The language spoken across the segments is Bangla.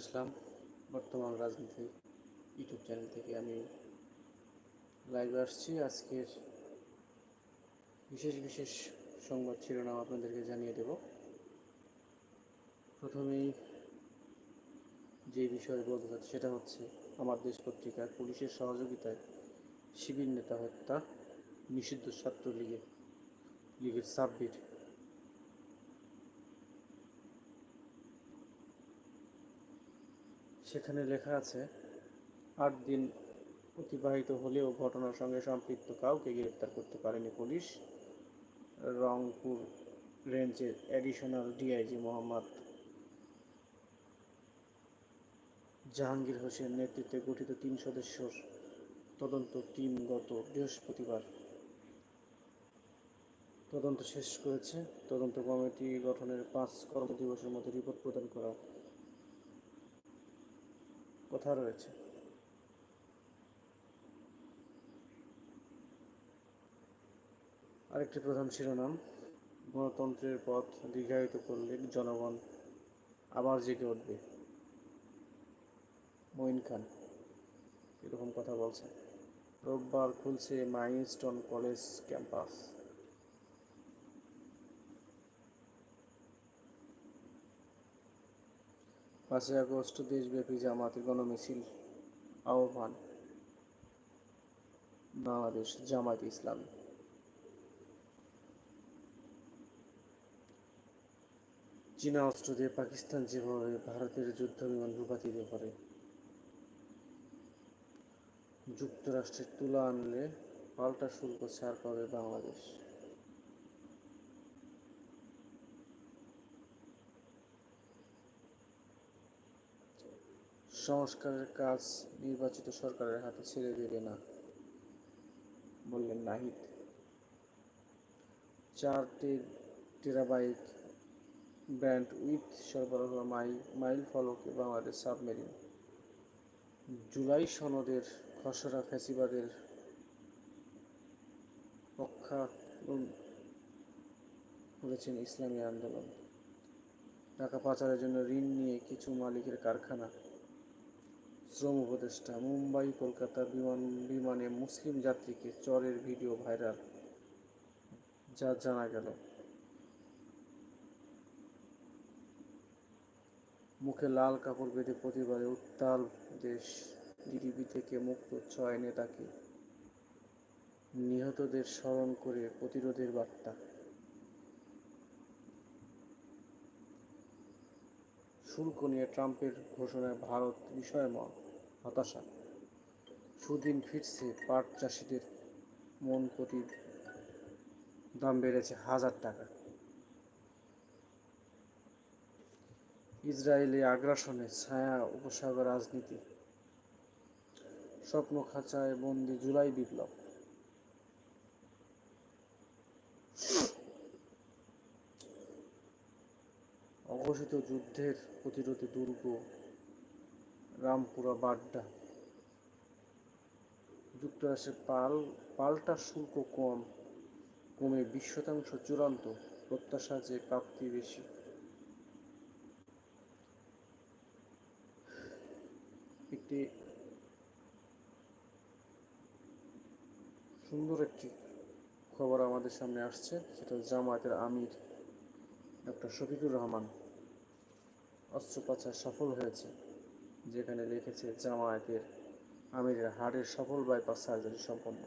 আসলাম বর্তমান রাজনীতি ইউটিউব চ্যানেল থেকে। আমি লাইভে আসছি। আজকের বিশেষ বিশেষ সংবাদ শিরোনাম আপনাদেরকে জানিয়ে দেব। প্রথমেই যে বিষয়ে বলতে চাচ্ছি সেটা হচ্ছে, আমার দেশ পত্রিকার পুলিশের সহযোগিতায় শিবির নেতা হত্যা নিষিদ্ধ ছাত্রলীগের, লীগের সাব্বির সেখানে লেখা আছে, আট দিন অতিবাহিত হলেও ঘটনার সঙ্গে সম্পৃক্ত কাউকে গ্রেপ্তার করতে পারেনি পুলিশ। রংপুর রেঞ্জের অ্যাডিশনাল ডিআইজি মোহাম্মদ জাহাঙ্গীর হোসেন নেতৃত্বে গঠিত তিন সদস্যর তদন্ত টিম গত বৃহস্পতিবার তদন্ত শেষ করেছে। তদন্ত কমিটি গঠনের পাঁচ কর্মদিবসের মধ্যে রিপোর্ট প্রদান করা কথা রয়েছে। আরেকটি প্রধান শিরোনাম, গণতন্ত্রের পথ দীর্ঘায়িত করলে জনগণ আবার জেগে উঠবে। মঈন খান, এরকম কথা বলছে রোববার খুলছে মাইলস্টোন কলেজ ক্যাম্পাস। পাঁচই আগস্ট দেশব্যাপী জামাতের গণমিছিল, আহ্বান বাংলাদেশ জামায়াত ইসলামী। চীনা অস্ত্র দিয়ে পাকিস্তান যেভাবে ভারতের যুদ্ধ বিমান ভূপাতিত করে, যুক্তরাষ্ট্রের তুলা আনলে পাল্টা শুল্ক ছাড় পাবে বাংলাদেশ। সংস্কারের কাজ নির্বাচিত সরকারের হাতে ছেড়ে দেবে না, বললেন নাহিদ। চার টেরাবাইট ব্যান্ড উইথ সরবরাহ মাইল মাইল ফলকে বাংলাদেশ সাবমেরিন। জুলাই সনদের খসড়া ফ্যাসিবাদের পক্ষানুন করেছেন ইসলামী আন্দোলন। টাকা পাচারের জন্য ঋণ নিয়ে কিছু মালিকের কারখানা শ্রম উপদেষ্টা, মুম্বাই, কলকাতা বিমান, বিমানে মুসলিম যাত্রীকে চরের ভিডিও ভাইরাল, যা জানা গেল। মুখে লাল কাপড় বেঁধে প্রতিবারে উত্তাল দেশ ডিডিবি থেকে মুক্ত ছয় নেতাকে নিহতদের স্মরণ করে প্রতিরোধের বার্তা। শুল্ক নিয়ে ট্রাম্পের ঘোষণায় ভারত বিষয়ে হতাশা। সুদিন ফিরছে পাট চাষিদের মন প্রতি দাম বেড়েছে হাজার টাকা। ইসরায়েলি আগ্রাসনে ছায়া উপসাগর রাজনীতি। স্বপ্ন খাঁচায় বন্দি জুলাই বিপ্লব। অঘোষিত যুদ্ধের প্রতিরোধে দুর্গ রামপুরা বাড্ডা। যুক্তরাষ্ট্রের পাল, পাল্টা শুল্ক কম, কমে বিশ শতাংশ চূড়ান্ত প্রত্যাশা যে প্রাপ্তি বেশি। একটি সুন্দর একটি খবর আমাদের সামনে আসছে, সেটা জামায়াতের আমির ডক্টর শফিকুর রহমান অস্ত্রোপচার সফল হয়েছে। যেখানে লিখেছে জামায়াতের আমিরের হাড়ের সফল বাইপাস সার্জারি সম্পন্ন।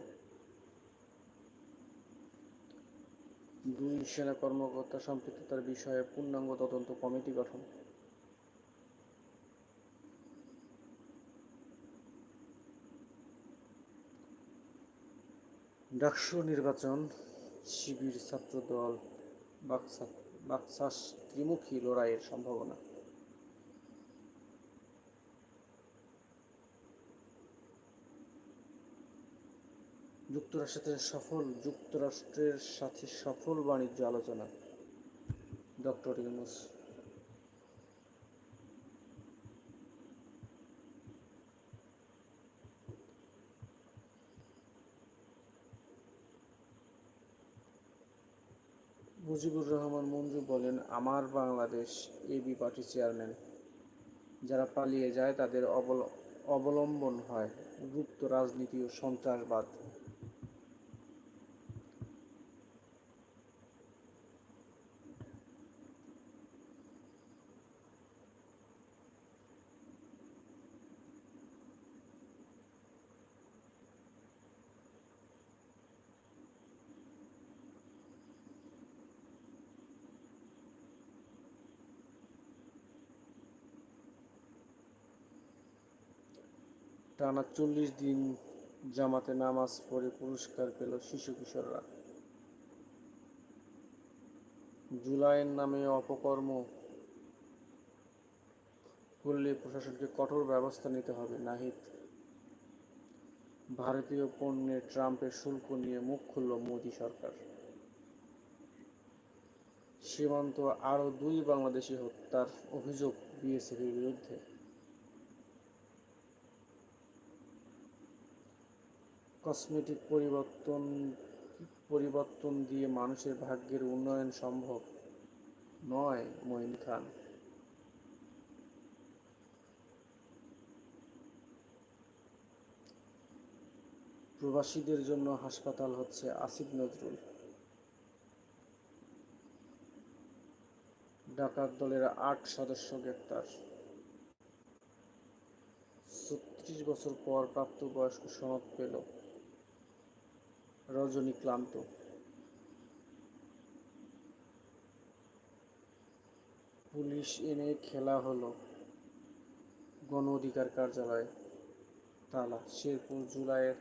দুই সেনা কর্মকর্তা সম্পৃক্ততার বিষয়ে পূর্ণাঙ্গ তদন্ত কমিটি গঠন। ডাকসু নির্বাচন, শিবির ছাত্রদল, বাক্সা বাক্সাস ত্রিমুখী লড়াইয়ের সম্ভাবনা। যুক্তরাষ্ট্রের সফল, যুক্তরাষ্ট্রের সাথে সফল বাণিজ্য আলোচনা। ডক্টর ইউনুস। মুজিবুর রহমান মঞ্জু বলেন, আমার বাংলাদেশ এবি পার্টি চেয়ারম্যান। যারা পালিয়ে যায় তাদের অবল- অবলম্বন হয় গুপ্ত রাজনীতি ও সন্ত্রাসবাদ। টানা চল্লিশ দিন জামাতে নামাজ পড়ে পুরস্কার পেল শিশু কিশোররা। জুলাইয়ের নামে অপকর্ম করলে প্রশাসনকে কঠোর ব্যবস্থা নিতে হবে, নাহিদ। ভারতীয় পণ্যে ট্রাম্পের শুল্ক নিয়ে মুখ খুলল মোদী সরকার। সীমান্ত আরও দুই বাংলাদেশি হত্যার অভিযোগ বিএসএফের বিরুদ্ধে। কসমেটিক পরিবর্তন পরিবর্তন দিয়ে মানুষের ভাগ্যের উন্নয়ন সম্ভব নয়, মঈন খান। প্রবাসীদের জন্য হাসপাতাল হচ্ছে আসিফ নজরুল। ডাকাত দলের আট সদস্য গ্রেপ্তার। ছত্রিশ বছর পর প্রাপ্তবয়স্ক সনদ পেল। রজনী ক্লান্ত। পুলিশ এনে খেলা হলো। গণ অধিকার কার্যালয়, তালা, শেরপুর জুলাইয়ের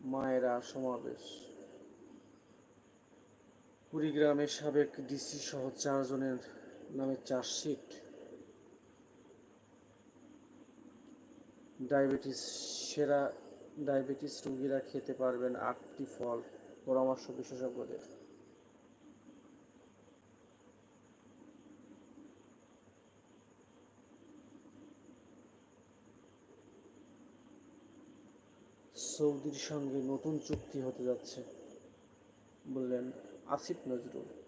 মায়েরা সমাবেশ। কুড়িগ্রামের সাবেক ডিসি সহ চারজনের নামে চার্জশিট। ডায়াবেটিস সেরা ডায়াবেটিস রোগীরা খেতে পারবেন আটটি ফল, পরামর্শ বিশেষজ্ঞদের। সৌদির সঙ্গে নতুন চুক্তি হতে যাচ্ছে, বললেন আসিফ নজরুল।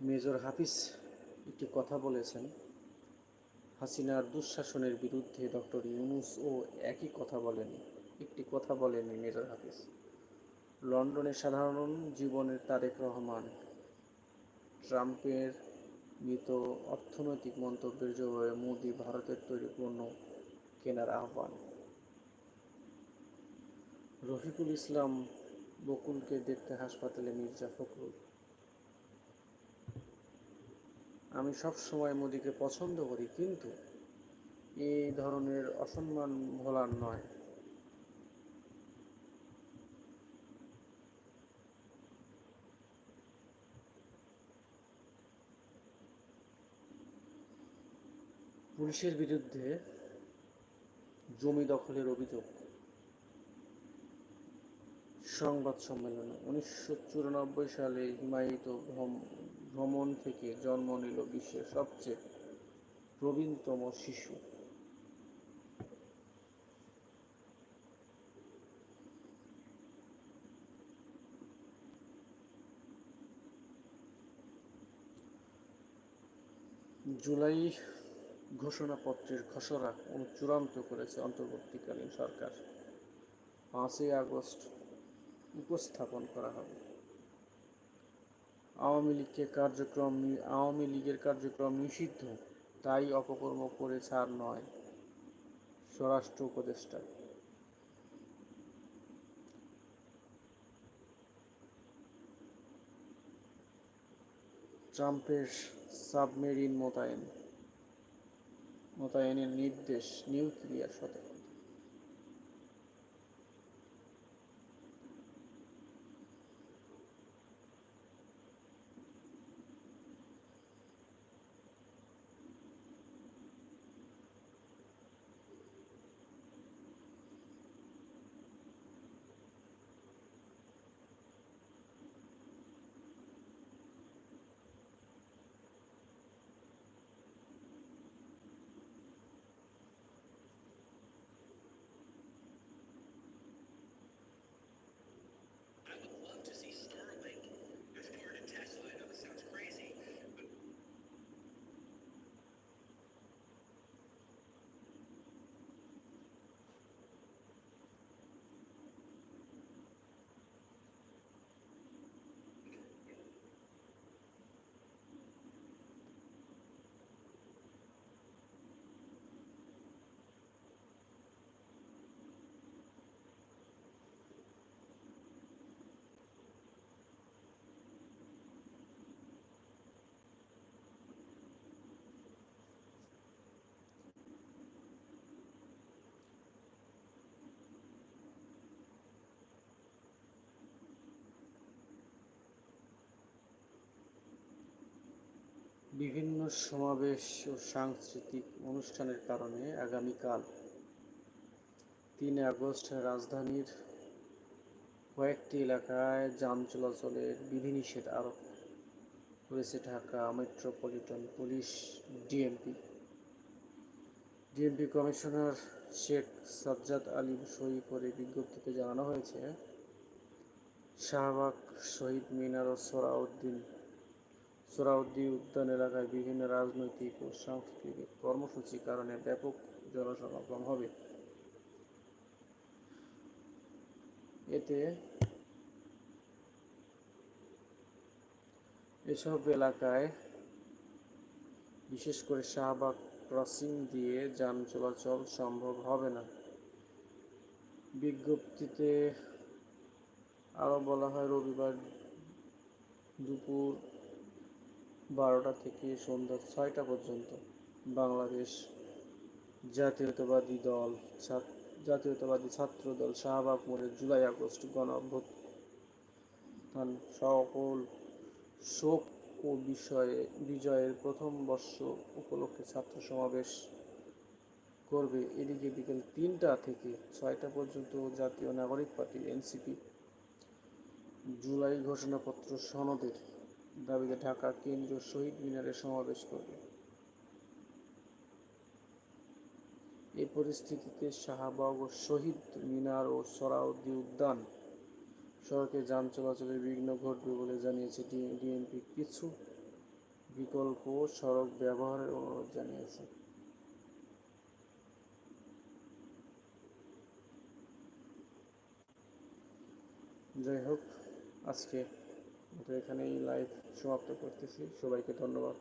মেজর হাফিজ একটি কথা বলেছেন। হাসিনার দুঃশাসনের বিরুদ্ধে ডক্টর ইউনুস ও একই কথা বলেন, একটি কথা বলেনি মেজর হাফিজ। লন্ডনের সাধারণ জীবনের তারেক রহমান ট্রাম্পের মৃত অর্থনৈতিক মন্তব্যের জবাবে মোদি ভারতের তৈরি পণ্য কেনার আহ্বান। রফিকুল ইসলাম বকুলকে দেখতে হাসপাতালে মির্জা ফখরুল। আমি সব সময় মোদিকে পছন্দ করি, কিন্তু এই ধরনের অসম্মান ভোলার নয়। পুলিশের বিরুদ্ধে জমি দখলের অভিযোগ। সংবাদ সম্মেলনে, উনিশশো চুরানব্বই সালে হিমায়িত ভ্রম- ভ্রমণ থেকে জন্ম নিল বিশ্বের সবচেয়ে প্রবীণতম শিশু। জুলাই ঘোষণাপত্রের খসড়া চূড়ান্ত করেছে অন্তর্বর্তীকালীন সরকার। পাঁচই আগস্ট উপস্থাপন করা হবে। আওয়ামী লীগকে কার্যক্রম আওয়ামী লীগের কার্যক্রম নিষিদ্ধ, তাই অপকর্ম করে ছাড় নয়। স্বরাষ্ট্র উপদেষ্টা। ট্রাম্পের সাবমেরিন মোতায়েন, মোতায়েনের নির্দেশ নিউক্লিয়ার সতর্ক বিভিন্ন সমাবেশ ও সাংস্কৃতিক অনুষ্ঠানের কারণে আগামীকাল তিন আগস্ট রাজধানীর কয়েকটি এলাকায় যান চলাচলের বিধিনিষেধ আরোপ করেছে Dhaka metropolitan police DMP. DMP commissioner Sheikh Sajjad Ali সই করে বিজ্ঞপ্তিতে জানানো হয়েছে, শাহবাগ শহীদ মিনার ও সোরাউদ্দিন সোরাউদ্দিন উদ্যান এলাকায় বিভিন্ন রাজনৈতিক ও সাংস্কৃতিক কর্মসূচির কারণে ব্যাপক জনসমাগম হবে। এতে এসব এলাকায় বিশেষ করে শাহবাগ ক্রসিং দিয়ে যান চলাচল সম্ভব হবে না। বিজ্ঞপ্তিতে আরও বলা হয়, রবিবার দুপুর বারোটা থেকে সন্ধ্যা ছয়টা পর্যন্ত বাংলাদেশ জাতীয়তাবাদী দল জাতীয়তাবাদী ছাত্র দল শাহবাগ মোড়ে জুলাই আগস্ট গণ অভ্যুত্থান সকল শোক ও বিষয়ে, বিজয়ের প্রথম বর্ষ উপলক্ষে ছাত্র সমাবেশ করবে। এদিকে বিকেল তিনটা থেকে ছয়টা পর্যন্ত জাতীয় নাগরিক পার্টি, এনসিপি জুলাই ঘোষণাপত্র সনদের দাবিতে ঢাকা কেন্দ্রীয় শহীদ মিনারে সমাবেশ করবে। এই পরিস্থিতিতে শাহবাগ ও শহীদ মিনার ও সরাউদ্দি উদ্যান সড়কে যান চলাচলের বিঘ্ন ঘটবে বলে জানিয়েছে ডিএমপি কিছু বিকল্প সড়ক ব্যবহারের অনুরোধ জানিয়েছে। যাই হোক, আজকে মতো এখানেই লাইভ সমাপ্ত করতেছি। সবাইকে ধন্যবাদ।